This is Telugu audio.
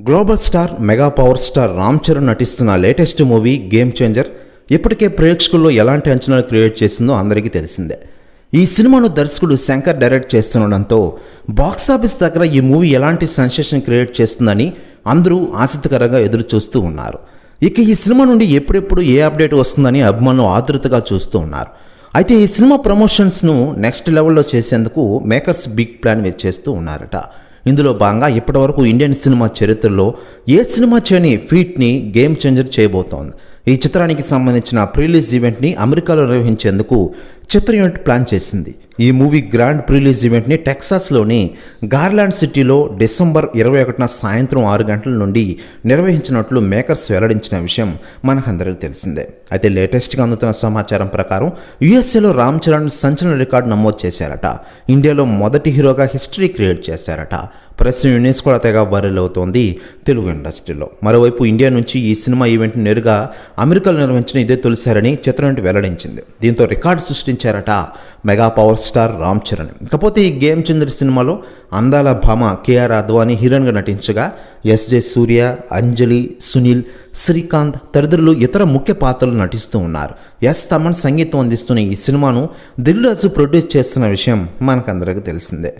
Global star mega power star Ram Charan నటిస్తున్న లేటెస్ట్ మూవీ గేమ్ చేంజర్ ఇప్పటికే ప్రేక్షకుల్లో ఎలాంటి అంచనాలు క్రియేట్ చేసిందో అందరికీ తెలిసిందే. ఈ సినిమాను దర్శకుడు శంకర్ డైరెక్ట్ చేస్తుండడంతో బాక్సాఫీస్ దగ్గర ఈ మూవీ ఎలాంటి సెన్సేషన్ క్రియేట్ చేస్తుందని అందరూ ఆసక్తికరంగా ఎదురు చూస్తూ ఉన్నారు. ఇక ఈ సినిమా నుండి ఎప్పుడెప్పుడు ఏ అప్డేట్ వస్తుందని అభిమానులు ఆతృతగా చూస్తూ ఉన్నారు. అయితే ఈ సినిమా ప్రమోషన్స్ను నెక్స్ట్ లెవెల్లో చేసేందుకు మేకర్స్ బిగ్ ప్లాన్ చేస్తూ ఉన్నారట. ఇందులో భాగంగా ఇప్పటివరకు ఇండియన్ సినిమా చరిత్రలో ఏ సినిమా చేయని ఫీట్ని గేమ్ చేంజర్ చేయబోతోంది. ఈ చిత్రానికి సంబంధించిన ప్రీలీజ్ ఈవెంట్ని అమెరికాలో నిర్వహించేందుకు చిత్ర యూనిట్ ప్లాన్ చేసింది? ఈ మూవీ గ్రాండ్ ప్రిలీజ్ ఈవెంట్ని టెక్సాస్లోని గార్లాండ్ సిటీలో డిసెంబర్ ఇరవై ఒకటిన సాయంత్రం ఆరు గంటల నుండి నిర్వహించినట్లు మేకర్స్ వెల్లడించిన విషయం మనకందరికీ తెలిసిందే. అయితే లేటెస్ట్గా అందుతున్న సమాచారం ప్రకారం యుఎస్ఏలో రామ్ చరణ్ సంచలన రికార్డు నమోదు చేశారట. ఇండియాలో మొదటి హీరోగా హిస్టరీ క్రియేట్ చేశారట. ప్రస్తుతం యూనిస్ కూడా తెగ వైరల్ అవుతోంది తెలుగు ఇండస్ట్రీలో. మరోవైపు ఇండియా నుంచి ఈ సినిమా ఈవెంట్ నేరుగా అమెరికాలో నిర్వహించిన ఇదే తొలిసారని చిత్రం యూనిట్ వెల్లడించింది. దీంతో record నటించారట mega power star Ram Charan. ఇకపోతే ఈ గేమ్ చంద్ర సినిమాలో అందాల భామ కేఆర్ అద్వానీ హీరోయిన్గా నటించగా ఎస్జే సూర్య అంజలి సునీల్ శ్రీకాంత్ తదితరులు ఇతర ముఖ్య పాత్రలు నటిస్తూ ఉన్నారు. ఎస్ తమన్ సంగీతం అందిస్తున్న ఈ సినిమాను దిల్రాజు ప్రొడ్యూస్ చేస్తున్న విషయం మనకందరికీ తెలిసిందే.